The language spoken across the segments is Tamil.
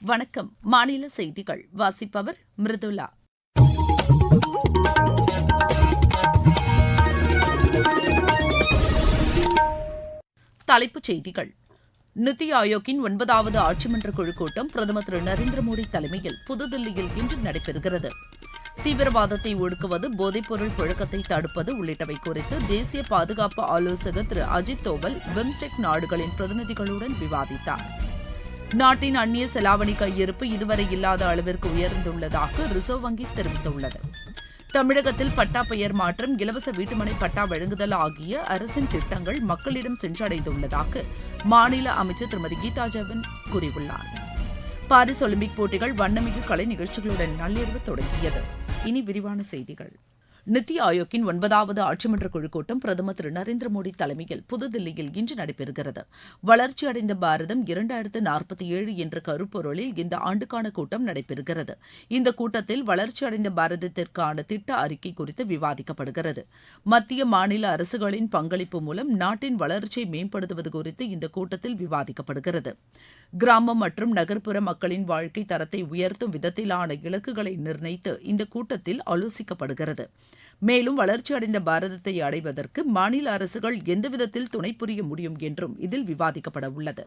வணக்கம். மாநில செய்திகள். வாசிப்பவர் மிருதுலா தலைப்புச் செய்திகள். நித்தி ஆயோக்கின் ஒன்பதாவது ஆட்சிமன்ற குழு கூட்டம் பிரதமர் திரு நரேந்திர மோடி தலைமையில் புதுதில்லியில் இன்று நடைபெறுகிறது. தீவிரவாதத்தை ஒடுக்குவது போதைப்பொருள் புழக்கத்தை தடுப்பது உள்ளிட்டவை குறித்து தேசிய பாதுகாப்பு ஆலோசகர் திரு அஜித் தோவல் பிம்ஸ்டெக் நாடுகளின் பிரதிநிதிகளுடன் விவாதித்தார். நாட்டின் அந்நிய செலாவணி கையிருப்பு இதுவரை இல்லாத அளவிற்கு உயர்ந்துள்ளதாக ரிசர்வ் வங்கி தெரிவித்துள்ளது. தமிழகத்தில் பட்டா பெயர் மாற்றம் இலவச வீட்டுமனை பட்டா வழங்குதல் ஆகிய அரசின் திட்டங்கள் மக்களிடம் சென்றடைந்துள்ளதாக மாநில அமைச்சர் திருமதி கீதா ஜவன் கூறியுள்ளார். பாரிஸ் ஒலிம்பிக் போட்டிகள் வண்ணமிகு கலை நிகழ்ச்சிகளுடன் நள்ளிரவு தொடங்கியது. இனி விரிவான செய்திகள். நித்தி ஆயோக்கின் ஒன்பதாவது ஆட்சிமன்ற குழு கூட்டம் பிரதமர் திரு நரேந்திர மோடி தலைமையில் புதுதில்லியில் இன்று நடைபெறுகிறது. வளர்ச்சியடைந்த பாரதம் இரண்டாயிரத்து நாற்பத்தி ஏழு என்ற கருப்பொருளில் இந்த ஆண்டுக்கான கூட்டம் நடைபெறுகிறது. இந்த கூட்டத்தில் வளர்ச்சியடைந்த பாரதத்திற்கான திட்ட அறிக்கை குறித்து விவாதிக்கப்படுகிறது. மத்திய மாநில அரசுகளின் பங்களிப்பு மூலம் நாட்டின் வளர்ச்சியை மேம்படுத்துவது குறித்து இந்த கூட்டத்தில் விவாதிக்கப்படுகிறது. கிராமம் மற்றும் நகர்ப்புற மக்களின் வாழ்க்கை தரத்தை உயர்த்தும் விதத்திலான இலக்குகளை நிர்ணயித்து இந்த கூட்டத்தில் ஆலோசிக்கப்படுகிறது. மேலும் வளர்ச்சியடைந்த பாரதத்தை அடைவதற்கு மாநில அரசுகள் எந்த விதத்தில் துணை புரிய முடியும் என்றும் இதில் விவாதிக்கப்பட உள்ளது.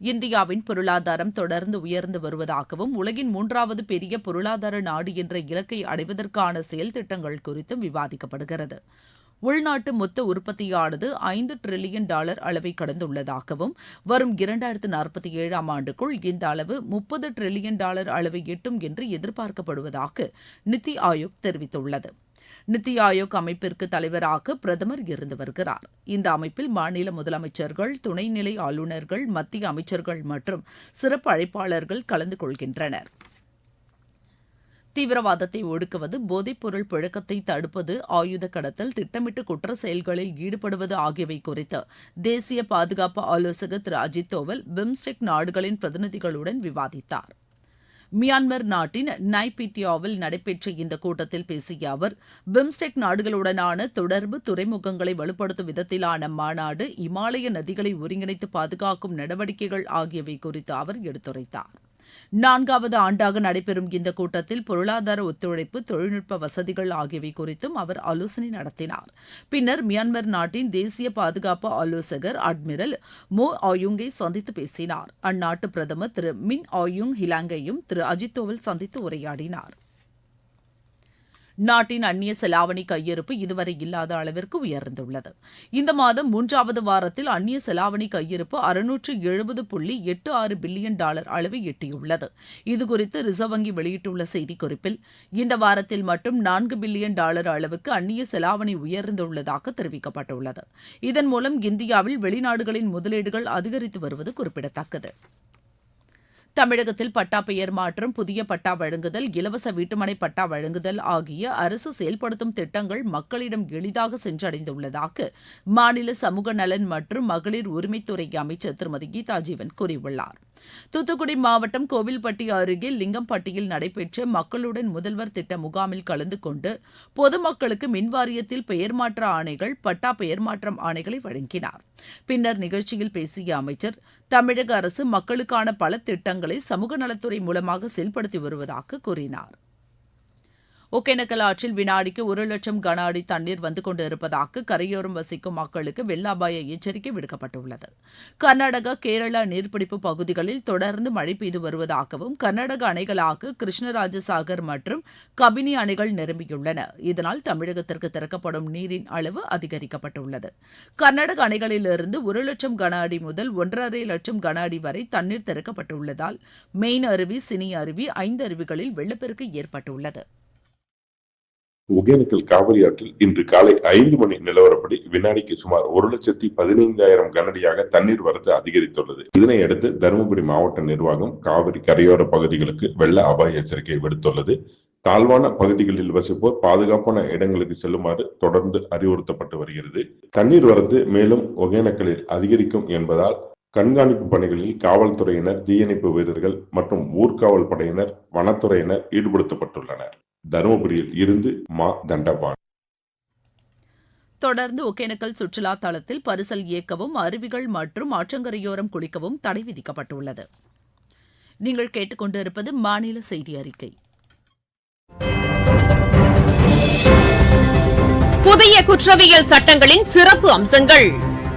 இந்தியாவின் பொருளாதாரம் தொடர்ந்து உயர்ந்து வருவதாகவும் உலகின் மூன்றாவது பெரிய பொருளாதார நாடு என்ற இலக்கை அடைவதற்கான செயல் திட்டங்கள் குறித்தும் விவாதிக்கப்படுகிறது. உள்நாட்டு மொத்த உற்பத்தியானது ஐந்து டிரில்லியன் டாலர் அளவை கடந்துள்ளதாகவும் வரும் இரண்டாயிரத்து நாற்பத்தி ஏழாம் ஆண்டுக்குள் இந்த அளவு முப்பது டிரில்லியன் டாலர் அளவை எட்டும் என்று எதிர்பார்க்கப்படுவதாக நித்தி ஆயோக் தெரிவித்துள்ளது. நித்தி ஆயோக் அமைப்பிற்கு தலைவராக பிரதமர் இருந்து வருகிறார். இந்த அமைப்பில் மாநில முதலமைச்சர்கள் துணைநிலை ஆளுநர்கள் மத்திய அமைச்சர்கள் மற்றும் சிறப்பு அழைப்பாளர்கள் கலந்து கொள்கின்றனர். தீவிரவாதத்தை ஒடுக்குவது போதைப்பொருள் புழக்கத்தை தடுப்பது ஆயுத கடத்தல் திட்டமிட்டு குற்ற செயல்களில் ஈடுபடுவது ஆகியவை குறித்து தேசிய பாதுகாப்பு ஆலோசகர் திரு அஜித் தோவல் பிம்ஸ்டெக் நாடுகளின் பிரதிநிதிகளுடன் விவாதித்தார். மியான்மர் நாட்டின் நைபிட்டியாவில் நடைபெற்ற இந்த கூட்டத்தில் பேசிய அவர் பிம்ஸ்டெக் நாடுகளுடனான தொடர்பு துறைமுகங்களை வலுப்படுத்தும் விதத்திலான மாநாடு இமாலய நதிகளை ஒருங்கிணைத்து பாதுகாக்கும் நடவடிக்கைகள் ஆகியவை குறித்து அவர் எடுத்துரைத்தார். நான்காவது ஆண்டாக நடைபெறும் இந்த கூட்டத்தில் பொருளாதார ஒத்துழைப்பு தொழில்நுட்ப வசதிகள் ஆகியவை குறித்தும் அவர் ஆலோசனை நடத்தினார். பின்னர் மியான்மர் நாட்டின் தேசிய பாதுகாப்பு ஆலோசகர் அட்மிரல் மோ ஆயுங்கை சந்தித்து பேசினார். அந்நாட்டு பிரதமர் திரு மின் ஆயுங் ஹிலாங்கையும் திரு அஜித் தோவல் சந்தித்து உரையாடினார். நாட்டின் அந்நிய செலாவணி கையிருப்பு இதுவரை இல்லாத அளவிற்கு உயர்ந்துள்ளது. இந்த மாதம் மூன்றாவது வாரத்தில் அந்நிய செலாவணி கையிருப்பு அறுநூற்று எழுபது புள்ளி எட்டு ஆறு பில்லியன் டாலர் அளவை எட்டியுள்ளது. இதுகுறித்து ரிசர்வ் வங்கி வெளியிட்டுள்ள செய்திக்குறிப்பில் இந்த வாரத்தில் மட்டும் நான்கு பில்லியன் டாலர் அளவுக்கு அந்நிய செலாவணி உயர்ந்துள்ளதாக தெரிவிக்கப்பட்டுள்ளது. இதன் மூலம் இந்தியாவில் வெளிநாடுகளின் முதலீடுகள் அதிகரித்து வருவது குறிப்பிடத்தக்கது. தமிழகத்தில் பட்டா பெயர் மாற்றம் புதிய பட்டா வழங்குதல் இலவச வீட்டுமனை பட்டா வழங்குதல் ஆகிய அரசு செயல்படுத்தும் திட்டங்கள் மக்களிடம் எளிதாக சென்றடைந்துள்ளதாக மாநில சமூக நலன் மற்றும் மகளிர் உரிமைத்துறை அமைச்சர் திருமதி கீதா ஜீவன் கூறியுள்ளார். தூத்துக்குடி மாவட்டம் கோவில்பட்டி அருகே லிங்கம்பட்டியில் நடைபெற்ற மக்களுடன் முதல்வர் திட்ட முகாமில் கலந்து கொண்டு பொதுமக்களுக்கு மின்வாரியத்தில் பெயர் மாற்ற ஆணைகள் பட்டா பெயர் மாற்றம் ஆணைகளை வழங்கினார். பின்னர் நிகழ்ச்சியில் பேசிய அமைச்சர் தமிழக அரசு மக்களுக்கான பல திட்டங்களை சமூக நலத்துறை மூலமாக செயல்படுத்தி வருவதாக கூறினார். ஒகேனக்கல் ஆற்றில் வினாடிக்கு ஒரு லட்சம் கன அடி தண்ணீர் வந்து கொண்டிருப்பதாக கரையோரம் வசிக்கும் மக்களுக்கு வெள்ள அபாய எச்சரிக்கை விடுக்கப்பட்டுள்ளது. கர்நாடகா கேரளா நீர்பிடிப்பு பகுதிகளில் தொடர்ந்து மழை பெய்து வருவதாகவும் கர்நாடக அணைகளாக கிருஷ்ணராஜசாகர் மற்றும் கபினி அணைகள் நிரம்பியுள்ளன. இதனால் தமிழகத்திற்கு திறக்கப்படும் நீரின் அளவு அதிகரிக்கப்பட்டுள்ளது. கர்நாடக அணைகளிலிருந்து ஒரு லட்சம் கன அடி முதல் ஒன்றரை லட்சம் கன அடி வரை தண்ணீர் திறக்கப்பட்டுள்ளதால் மெயின் அருவி சினி அருவி ஐந்து அருவிகளில் வெள்ளப்பெருக்கு ஏற்பட்டுள்ளது. ஒகேனக்கல் காவிரி ஆற்றில் இன்று காலை ஐந்து மணி நிலவரப்படி வினாடிக்கு சுமார் ஒரு லட்சத்தி பதினைந்தாயிரம் கனடியாக தண்ணீர் வரத்து அதிகரித்துள்ளது. இதனையடுத்து தருமபுரி மாவட்ட நிர்வாகம் காவிரி கரையோர பகுதிகளுக்கு வெள்ள அபாய எச்சரிக்கை விடுத்துள்ளது. தாழ்வான பகுதிகளில் வசிப்போர் பாதுகாப்பான இடங்களுக்கு செல்லுமாறு தொடர்ந்து அறிவுறுத்தப்பட்டு வருகிறது. தண்ணீர் வரத்து மேலும் ஒகேனக்கலில் அதிகரிக்கும் என்பதால் கண்காணிப்பு பணிகளில் காவல்துறையினர் தீயணைப்பு வீரர்கள் மற்றும் ஊர்காவல் படையினர் வனத்துறையினர் ஈடுபடுத்தப்பட்டுள்ளனர். தருமபுரியில் இருந்து மா. தண்டபான் தொடர்ந்து ஒகேனக்கல் சுற்றுலா தளத்தில் பரிசல் இயக்கவும் அருவிகள் மற்றும் ஆற்றங்கரையோரம் குளிக்கவும் தடை விதிக்கப்பட்டுள்ளது. நீங்கள் கேட்டுக்கொண்டிருப்பது மாநில செய்தி அறிக்கை. புதிய குற்றவியல் சட்டங்களின் சிறப்பு அம்சங்கள்.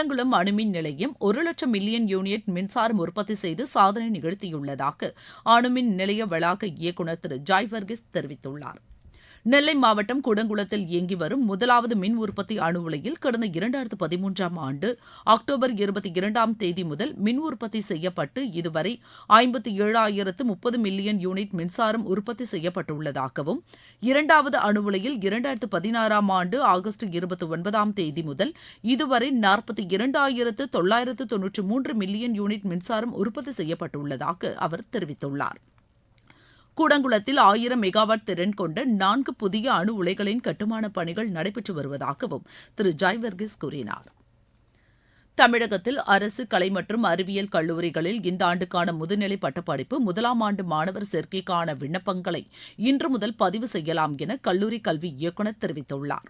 கூடங்குளம் அணுமின் நிலையம் ஒரு லட்சம் மில்லியன் யூனிட் மின்சாரம் உற்பத்தி செய்து சாதனை நிகழ்த்தியுள்ளதாக அணுமின் நிலைய வளாக இயக்குநர் திரு ஜாய் வர்கிஸ் தெரிவித்துள்ளார். நெல்லை மாவட்டம் கூடங்குளத்தில் இயங்கி வரும் முதலாவது மின் உற்பத்தி அணு உலையில் கடந்த இரண்டாயிரத்து பதிமூன்றாம் ஆண்டு அக்டோபர் இருபத்தி இரண்டாம் தேதி முதல் மின் உற்பத்தி செய்யப்பட்டு இதுவரை ஐம்பத்தி ஏழாயிரத்து முப்பது மில்லியன் யூனிட் மின்சாரம் உற்பத்தி செய்யப்பட்டுள்ளதாகவும் இரண்டாவது அணு உலையில் இரண்டாயிரத்து பதினாறாம் ஆண்டு ஆகஸ்ட் இருபத்தி ஒன்பதாம் தேதி முதல் இதுவரை நாற்பத்தி இரண்டாயிரத்து தொள்ளாயிரத்து தொன்னூற்றி மூன்று மில்லியன் யூனிட் மின்சாரம் உற்பத்தி செய்யப்பட்டுள்ளதாக அவர் தெரிவித்துள்ளார். கூடங்குளத்தில் ஆயிரம் மெகாவாட் திறன் கொண்ட நான்கு புதிய அணு உலைகளின் கட்டுமானப் பணிகள் நடைபெற்று வருவதாகவும் திரு ஜாய்வர்கிஸ் கூறினாா் கூறினார். தமிழகத்தில் அரசு கலை மற்றும் அறிவியல் கல்லூரிகளில் இந்த ஆண்டுக்கான முதுநிலை பட்டப்படிப்பு முதலாம் ஆண்டு மாணவர் சேர்க்கைக்கான விண்ணப்பங்களை இன்று முதல் பதிவு செய்யலாம் என கல்லூரி கல்வி இயக்குநர் தெரிவித்துள்ளார்.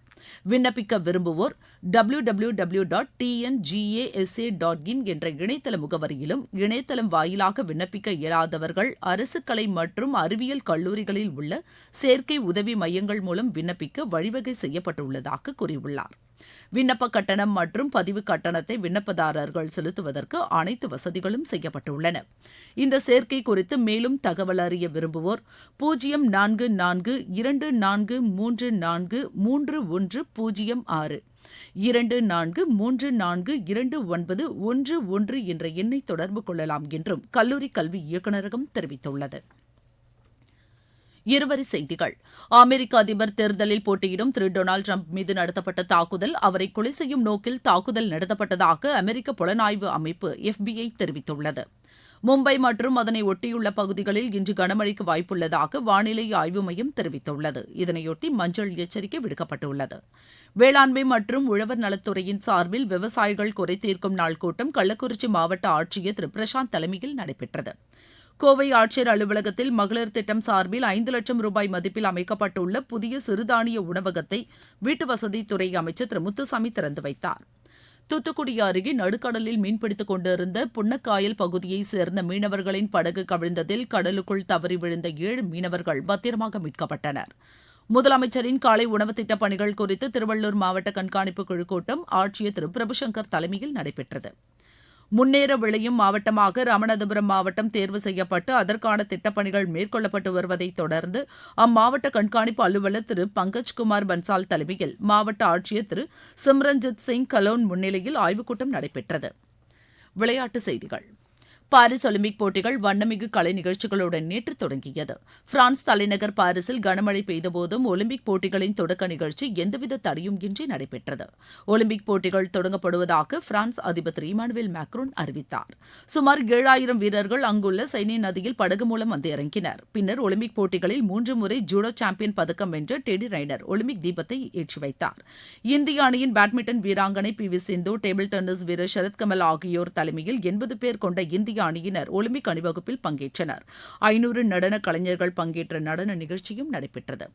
விண்ணப்பிக்க விரும்புவோர் W W W dot TNGASA dot in என்ற இணையதள முகவரியிலும் இணையதளம் வாயிலாக விண்ணப்பிக்க இயலாதவர்கள் அரசு கலை மற்றும் அறிவியல் கல்லூரிகளில் உள்ள சேர்க்கை உதவி மையங்கள் மூலம் விண்ணப்பிக்க வழிவகை செய்யப்பட்டுள்ளதாக கூறியுள்ளார். விண்ணப்ப கட்டணம் மற்றும் பதிவு கட்டணத்தை விண்ணப்பதாரர்கள் செலுத்துவதற்கு அனைத்து வசதிகளும் செய்யப்பட்டுள்ளன. இந்த சேர்க்கை குறித்து மேலும் தகவல் அறிய விரும்புவோர் பூஜ்ஜியம் நான்கு நான்கு இரண்டு நான்கு மூன்று நான்கு மூன்று ஒன்று பூஜ்ஜியம் ஆறு இரண்டு நான்கு மூன்று நான்கு இரண்டு ஒன்பது ஒன்று ஒன்று என்ற எண்ணை தொடர்பு கொள்ளலாம் என்றும் கல்லூரி கல்வி இயக்குநரகம் தெரிவித்துள்ளது. இருவரி செய்திகள். அமெரிக்க அதிபர் தேர்தலில் போட்டியிடும் திரு டொனால்டு டிரம்ப் மீது நடத்தப்பட்ட தாக்குதல் அவரை கொலை செய்யும் நோக்கில் தாக்குதல் நடத்தப்பட்டதாக அமெரிக்க புலனாய்வு அமைப்பு எஃபிஐ தெரிவித்துள்ளது. மும்பை மற்றும் அதனை ஒட்டியுள்ள பகுதிகளில் இன்று கனமழைக்கு வாய்ப்புள்ளதாக வானிலை ஆய்வு மையம் தெரிவித்துள்ளது. இதனையொட்டி மஞ்சள் எச்சரிக்கை விடுக்கப்பட்டுள்ளது. வேளாண்மை மற்றும் உழவர் நலத்துறையின் சார்பில் விவசாயிகள் குறை தீர்க்கும் நாள் கூட்டம் கள்ளக்குறிச்சி மாவட்ட ஆட்சியர் திரு பிரசாந்த் தலைமையில் நடைபெற்றது. கோவை ஆட்சியர் அலுவலகத்தில் மகளிர் திட்டம் சார்பில் ஐந்து லட்சம் ரூபாய் மதிப்பில் அமைக்கப்பட்டுள்ள புதிய சிறுதானிய உணவகத்தை வீட்டுவசதித்துறை அமைச்சர் திரு முத்துசாமி திறந்து வைத்தார். தூத்துக்குடி அருகே நடுக்கடலில் மீன்பிடித்துக் கொண்டிருந்த புன்னக்காயல் பகுதியைச் சேர்ந்த மீனவர்களின் படகு கவிழ்ந்ததில் கடலுக்குள் தவறி விழுந்த ஏழு மீனவர்கள் பத்திரமாக மீட்கப்பட்டனர். முதலமைச்சரின் காலை உணவு திட்டப் பணிகள் குறித்து திருவள்ளூர் மாவட்ட கண்காணிப்பு குழு கூட்டம் ஆட்சியர் திரு பிரபுசங்கர் தலைமையில் நடைபெற்றது. முன்னேற விளையும் மாவட்டமாக ராமநாதபுரம் மாவட்டம் தேர்வு செய்யப்பட்டு அதற்கான திட்டப்பணிகள் மேற்கொள்ளப்பட்டு வருவதை தொடர்ந்து அம்மாவட்ட கண்காணிப்பு அலுவலர் திரு பங்கஜ்குமார் பன்சால் தலைமையில் மாவட்ட ஆட்சியர் திரு சிம்ரன்ஜித் சிங் கலோன் முன்னிலையில் ஆய்வுக் கூட்டம் நடைபெற்றது. விளையாட்டுச் செய்திகள். பாரிஸ் ஒலிம்பிக் போட்டிகள் வண்ணமிகு கலை நிகழ்ச்சிகளுடன் நேற்று தொடங்கியது. பிரான்ஸ் தலைநகர் பாரிஸில் கனமழை பெய்தபோதும் ஒலிம்பிக் போட்டிகளின் தொடக்க நிகழ்ச்சி எந்தவித தடையும் இன்றி நடைபெற்றது. ஒலிம்பிக் போட்டிகள் தொடங்கப்படுவதாக பிரான்ஸ் அதிபர் திரு இமானுவேல் மேக்ரோன் அறிவித்தார். சுமார் ஏழாயிரம் வீரர்கள் அங்குள்ள சைனி நதியில் படகு மூலம் வந்து இறங்கினர். பின்னர் ஒலிம்பிக் போட்டிகளில் மூன்று முறை ஜூடோ சாம்பியன் பதக்கம் வென்ற டெடி ரைனர் ஒலிம்பிக் தீபத்தை ஏற்றி வைத்தார். இந்திய அணியின் பேட்மிண்டன் வீராங்கனை P V Sindhu table tennis வீரர் சரத்கமல் ஆகியோர் தலைமையில் எண்பது பேர் கொண்ட இந்திய அணியினர் ஒலிம்பிக் அணிவகுப்பில் பங்கேற்றனர். ஐநூறு நடன கலைஞர்கள் பங்கேற்ற நடன நிகழ்ச்சியும் நடைபெற்றது.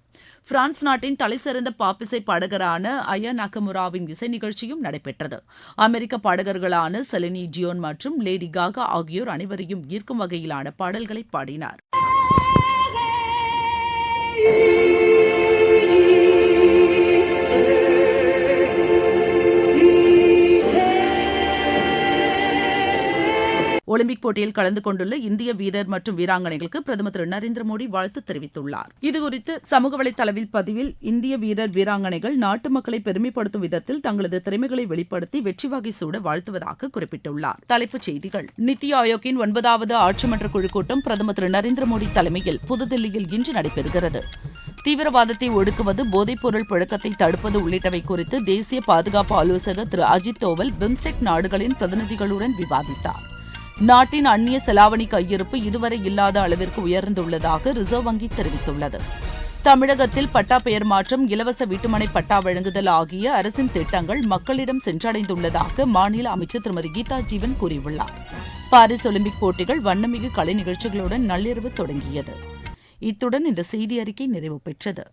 பிரான்ஸ் நாட்டின் தலைசிறந்த பாப்பிசை பாடகரான அயா நகமுராவின் இசை நிகழ்ச்சியும் நடைபெற்றது. அமெரிக்க பாடகர்களான செலினி ஜியோன் மற்றும் லேடி காகா ஆகியோர் அனைவரையும் ஈர்க்கும் வகையிலான பாடல்களை பாடினார். ஒலிம்பிக் போட்டியில் கலந்து கொண்டுள்ள இந்திய வீரர் மற்றும் வீராங்கனைகளுக்கு பிரதமர் திரு நரேந்திர மோடி வாழ்த்து தெரிவித்துள்ளார். இதுகுறித்து சமூக வலைதளவில் பதிவில் இந்திய வீரர் வீராங்கனைகள் நாட்டு மக்களை பெருமைப்படுத்தும் விதத்தில் தங்களது திறமைகளை வெளிப்படுத்தி வெற்றி வகை சூட வாழ்த்துவதாக குறிப்பிட்டுள்ளார். தலைப்புச் செய்திகள். நித்தி ஆயோக்கின் ஒன்பதாவது ஆட்சிமன்ற குழு கூட்டம் பிரதமர் திரு நரேந்திர மோடி தலைமையில் புதுதில்லியில் இன்று நடைபெறுகிறது. தீவிரவாதத்தை ஒடுக்குவது போதைப்பொருள் புழக்கத்தை தடுப்பது உள்ளிட்டவை குறித்து தேசிய பாதுகாப்பு ஆலோசகர் திரு அஜித் தோவல் பிம்ஸ்டெக் நாடுகளின் பிரதிநிதிகளுடன் விவாதித்தார். நாட்டின் அந்நிய செலாவணி கையிருப்பு இதுவரை இல்லாத அளவிற்கு உயர்ந்துள்ளதாக ரிசர்வ் வங்கி தெரிவித்துள்ளது. தமிழகத்தில் பட்டா பெயர் மாற்றம் இலவச வீட்டுமனை பட்டா வழங்குதல் ஆகிய அரசின் திட்டங்கள் மக்களிடம் சென்றடைந்துள்ளதாக மாநில அமைச்சர் திருமதி கீதா ஜீவன் கூறியுள்ளார். பாரிஸ் ஒலிம்பிக் போட்டிகள் வண்ணமிகு கலை நிகழ்ச்சிகளுடன் நள்ளிரவு தொடங்கியது. இத்துடன் இந்த செய்தி அறிக்கை நிறைவு பெற்றது.